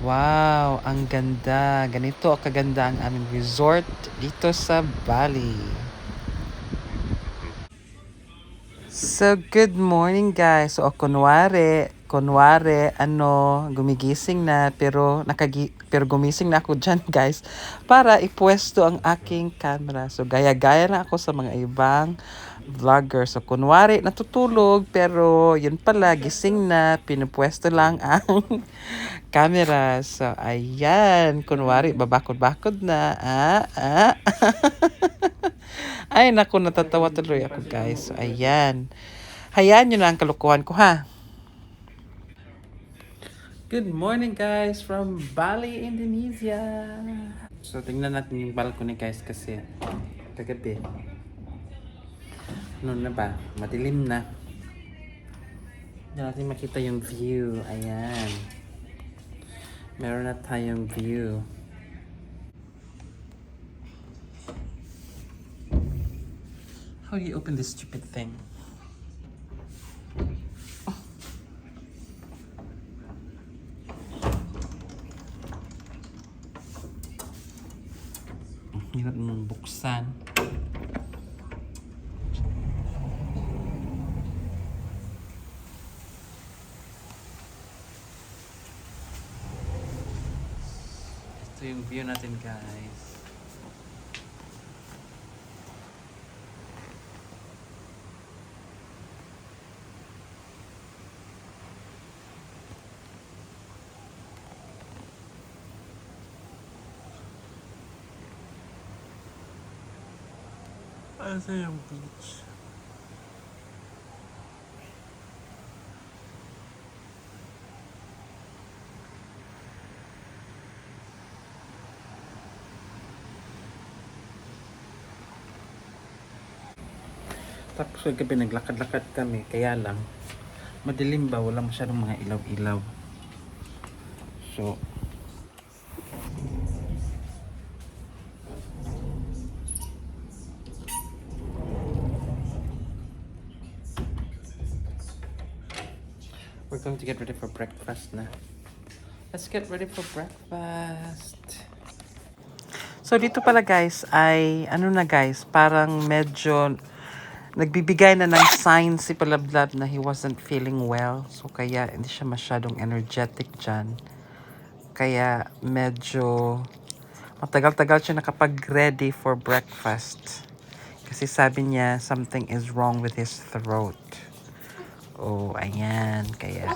Wow, ang ganda. Ganito ang kaganda ang aming resort dito sa Bali. So, good morning guys. So, kunwari, kunwari, ano, gumigising na, pero, nakagi, pero gumising na ako dyan guys, para ipwesto ang aking camera. So, gaya-gaya na ako sa mga ibang vlogger. So, kunwari, natutulog, pero yun pala, gising na, pinupwesto lang ang camera. So, ayan, kunwari, babakod-bakod na, ah, ah. Ay, naku, natatawa tuloy ako, guys. So, ayan. Hayaan nyo na ang kalukuhan ko, ha? Good morning, guys, from Bali, Indonesia. So, tingnan natin yung balcony, guys, kasi kagabi. Ano na ba? Madilim na. Hindi natin makita yung view. Ayan. Meron na tayong view. How do you open this stupid thing? Oh. Hirap buksan. View natin guys. Asa yung beach? Tapos kagabi naglakad-lakad kami, kaya lang madilim ba, wala masyadong mga ilaw-ilaw. So, we're going to get ready for breakfast na. Let's get ready for breakfast. So dito pala guys ay ano na guys, parang medyo nagbibigay na ng signs si Palablab na he wasn't feeling well. So kaya hindi siya masyadong energetic dyan. Kaya medyo matagal-tagal siya nakapag-ready for breakfast. Kasi sabi niya something is wrong with his throat. Oh, ayan. Kaya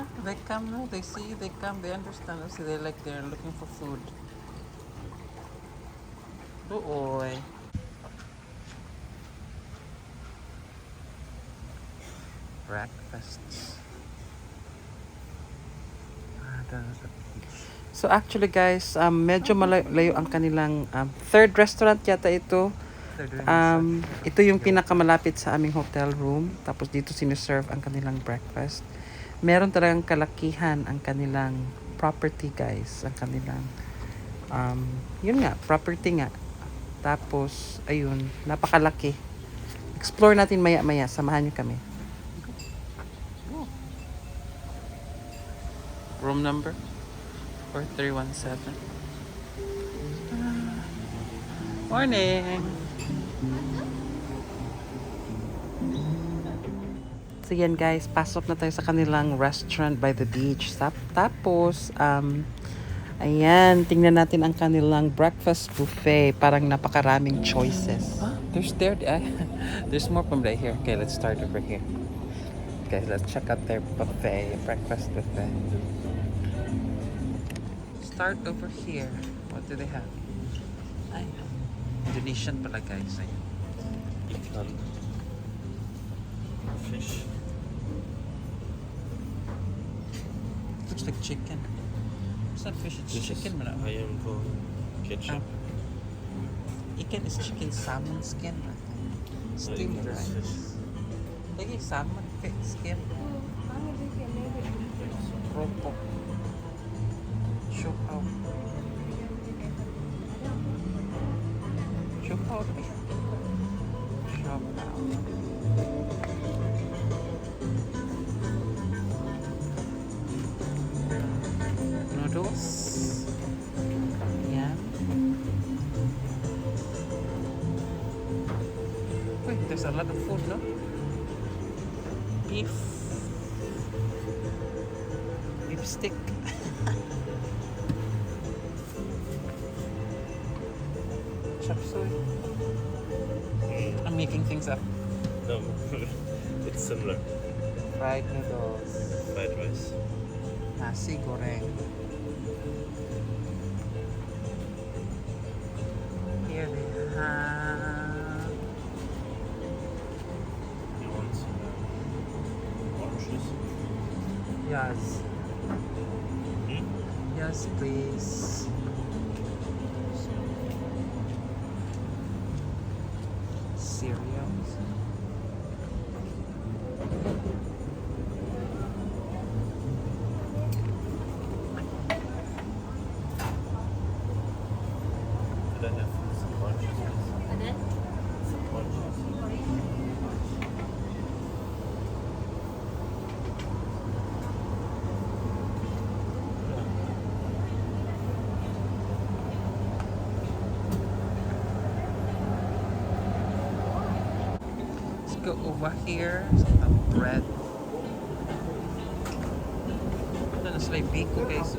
Ah, they come now, they see, they come, they understand us, they like they're looking for food. Ooy. Breakfasts. Ah. So actually guys, um, medyo malayo ang kanilang um, third restaurant yata ito. Um, ito yung pinakamalapit sa aming hotel room. Tapos dito siniserve ang kanilang breakfast. Meron talagang kalakihan ang kanilang property guys. Ang kanilang, um, yun nga, property nga. Tapos, ayun, napakalaki. Explore natin maya-maya. Samahan niyo kami. Room number 4317. Ah. Morning! So yan guys, pasok na tayo sa kanilang restaurant by the beach. Tap tapos, um, ayan, tingnan natin ang kanilang breakfast buffet. Parang napakaraming choices. Ah, there's there, ah, there's more from right here. Okay, let's start over here. Okay, let's check out their buffet, breakfast buffet. Start over here. What do they have? Ay, Indonesian pala guys. Ayun. Ikan. fish. Looks like chicken. It's not fish, it's this chicken. Is, uh, I am going ketchup. Ah. Ikan is chicken salmon skin. Steamed rice. Fish. Lagi salmon fish skin. Ropok. Shook out. Shook out. Shook. There's a lot of food, no? Beef. Beef stick. Chop suey. I'm making things up. No, it's similar. Fried noodles. Fried rice. Nasi goreng. Uh, orange juice? yes. Hmm? Yes, please. Cereals. Did I have some orange juice? Some go over here. Some bread. Ito na sila yung biko guys.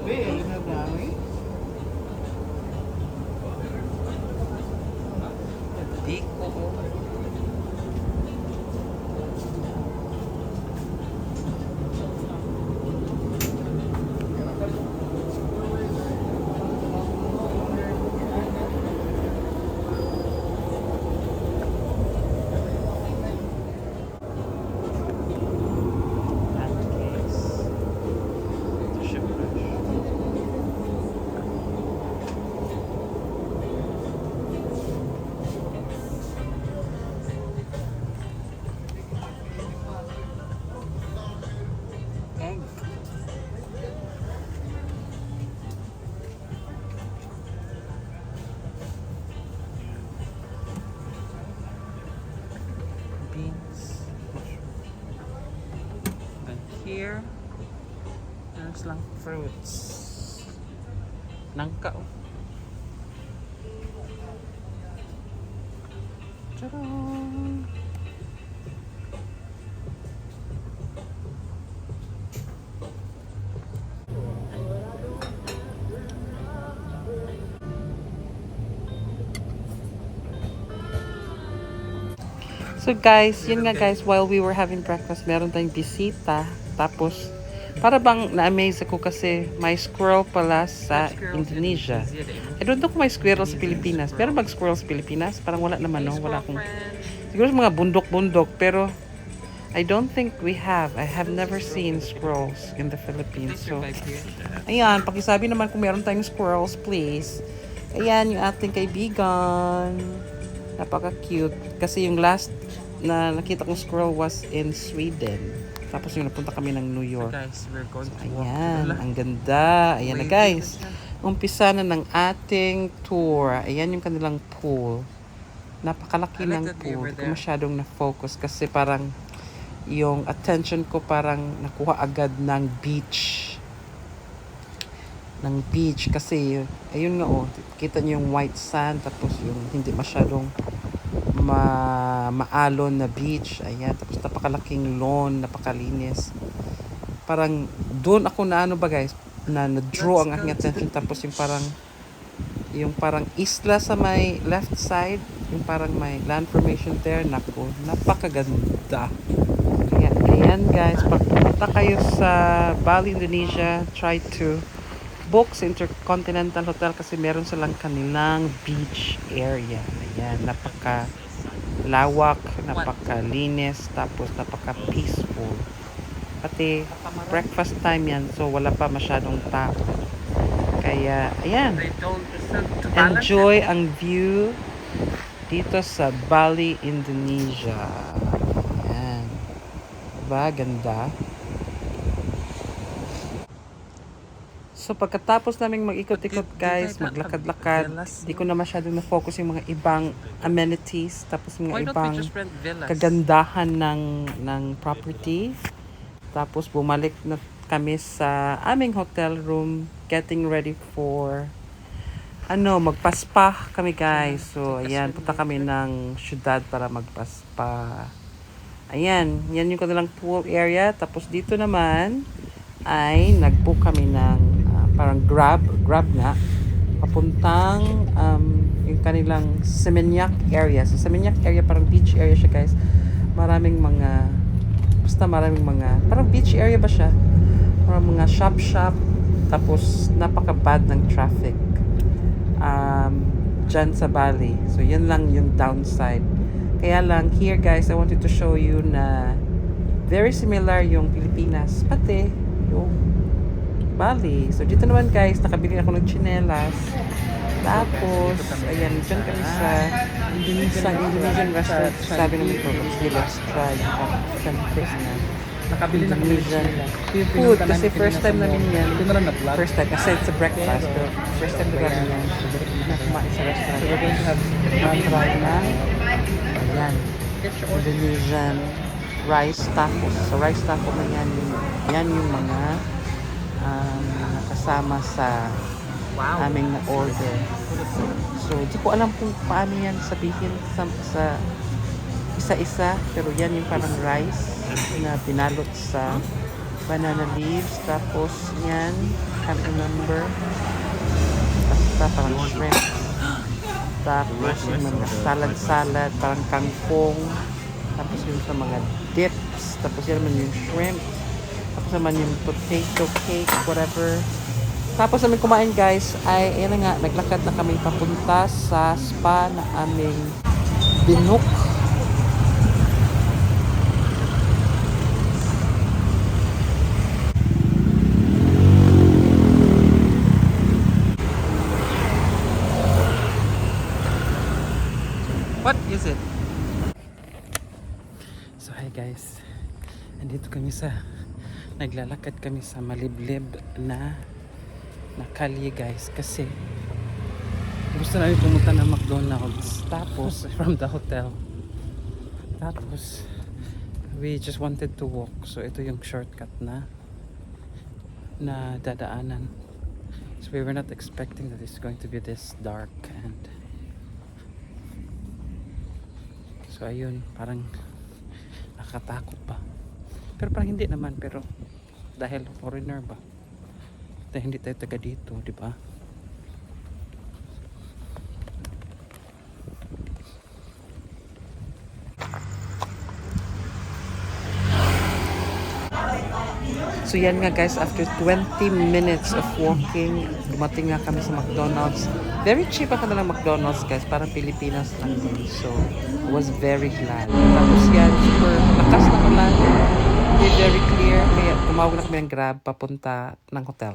Here, there's lang fruits. Nangka. oh. Tadaan! So guys, yun nga guys, while we were having breakfast, meron tayong bisita. Tapos, para bang na-amaze ako kasi may squirrel pala sa Indonesia. I don't know kung may squirrel sa Pilipinas. Pero bang squirrel sa Pilipinas? Parang wala naman, no? Wala akong... Siguro sa mga bundok-bundok, pero I don't think we have. I have never seen squirrels in the Philippines. So, ayan, pakisabi naman kung meron tayong squirrels, please. Ayan, yung ating kaibigan. Napaka-cute. Kasi yung last na nakita kong squirrel was in Sweden. Tapos yung napunta kami ng New York. guys, we're going to Ayan, ang ganda. Ayan na guys. Umpisa na ng ating tour. Ayan yung kanilang pool. Napakalaki like ng pool. Hindi ko masyadong na-focus kasi parang yung attention ko parang nakuha agad ng beach. Ng beach kasi ayun nga oh, kita niyo yung white sand tapos yung hindi masyadong ma maalon na beach. Ayan, tapos napakalaking lawn, napakalinis. Parang doon ako na ano ba guys, na na-draw ang aking attention tapos yung parang yung parang isla sa may left side, yung parang may land formation there, naku, napakaganda. Kaya, ayan guys, pag pumunta kayo sa Bali, Indonesia, try to book sa Intercontinental Hotel kasi meron silang kanilang beach area. Ayan, napaka lawak, napakalinis, tapos napaka-peaceful. Pati breakfast time yan, so wala pa masyadong tao. Kaya, ayan, enjoy ang view dito sa Bali, Indonesia. Ayan. Diba? Ganda. So, pagkatapos naming mag-ikot-ikot guys, maglakad-lakad, di ko na masyadong na-focus yung mga ibang amenities, tapos mga ibang kagandahan ng ng property. Tapos bumalik na kami sa aming hotel room, getting ready for ano, magpaspa kami guys. So, ayan, punta kami ng syudad para magpaspa. Ayan, yan yung kanilang pool area. Tapos dito naman ay nag-book kami ng parang grab, grab nga, papuntang um, yung kanilang Seminyak area. So, Seminyak area, parang beach area siya guys. Maraming mga, basta maraming mga, parang beach area ba siya? Parang mga shop-shop. Tapos, napaka-bad ng traffic um, dyan sa Bali. So, yan lang yung downside. Kaya lang, here guys, I wanted to show you na very similar yung Pilipinas, pati yung Bali. So, dito naman guys, nakabili ako ng chinelas. Tapos, ayan, dyan kami sa isang Indonesian restaurant. Sabi naman ko, let's try Nakabili na kami ng Indonesian chinelas. food. Kasi first time namin yan. First time, kasi it's a breakfast. Pero first time na namin yan. Na kumain sa restaurant. So we're going to have Na-try na. Ayan. Indonesian rice tacos. So rice taco na yan. Yan yung mga um, kasama sa Wow. aming na-order. So, di ko alam kung paano yan sabihin sa, sa isa-isa. Pero yan yung parang rice na binalot sa banana leaves. Tapos yan, can't remember. Basta parang shrimp. Tapos yung mga salad-salad, parang kangkong. Tapos yung sa mga dips. Tapos yan naman yung shrimp. Tapos naman yung potato cake, whatever. Tapos namin kumain guys, ay ayun nga, naglakad na kami papunta sa spa na aming binook. What is it? So hi guys, andito kami sa, naglalakad kami sa maliblib na na kalye guys kasi gusto namin pumunta ng McDonald's. Tapos from the hotel. Tapos we just wanted to walk. So ito yung shortcut na na dadaanan. So we were not expecting that it's going to be this dark and so ayun parang nakakatakot pa pero parang hindi naman pero dahil foreigner ba dahil hindi tayo taga dito di ba So yan nga guys, after 20 minutes of walking, dumating nga kami sa McDonald's. Very cheap ang kanilang McDonald's guys, parang Pilipinas lang din. So, was very glad. Tapos yan, super lakas na ulan. Hindi very clear, kaya tumawag na kami ng grab papunta ng hotel.